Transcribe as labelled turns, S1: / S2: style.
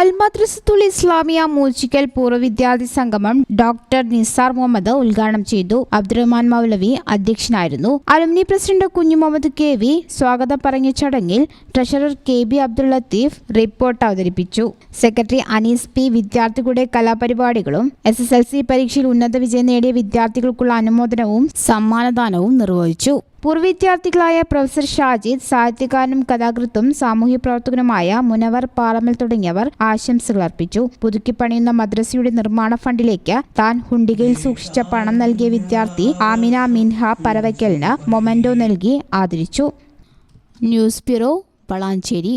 S1: അൽമദ്രസത്തുൽ Islamia musical പൂർവ വിദ്യാർത്ഥി സംഗമം ഡോക്ടർ നിസാർ മുഹമ്മദ് ഉദ്ഘാടനം ചെയ്തു. അബ്ദുറഹ്മാൻ മൗലവി അധ്യക്ഷനായിരുന്നു. അലുമിനി പ്രസിഡന്റ് കുഞ്ഞു മുഹമ്മദ് കെ വി സ്വാഗതം പറഞ്ഞ ചടങ്ങിൽ treasurer K B Abdul Latheef report അവതരിപ്പിച്ചു. സെക്രട്ടറി അനീസ് പി വിദ്യാർത്ഥികളുടെ കലാപരിപാടികളും എസ് എസ് എൽ സി പരീക്ഷയിൽ ഉന്നത വിജയം നേടിയ വിദ്യാർത്ഥികൾക്കുള്ള അനുമോദനവും സമ്മാനദാനവും നിർവഹിച്ചു. പൂർവ വിദ്യാർത്ഥികളായ പ്രൊഫസർ ഷാജിദ് സാഹിത്യകാരനും കഥാകൃത്തും സാമൂഹ്യ പ്രവർത്തകനുമായ മുനവർ പാറമൽ തുടങ്ങിയവർ ആശംസകൾ അർപ്പിച്ചു. പുതുക്കി പണിയുന്ന മദ്രസയുടെ നിർമ്മാണ ഫണ്ടിലേക്ക് താൻ ഹുണ്ടികയിൽ സൂക്ഷിച്ച പണം നൽകിയ വിദ്യാർത്ഥി ആമിന മിൻഹ പരവയ്ക്കലിന് മൊമെന്റോ നൽകി ആദരിച്ചു. News bureau Valanchery.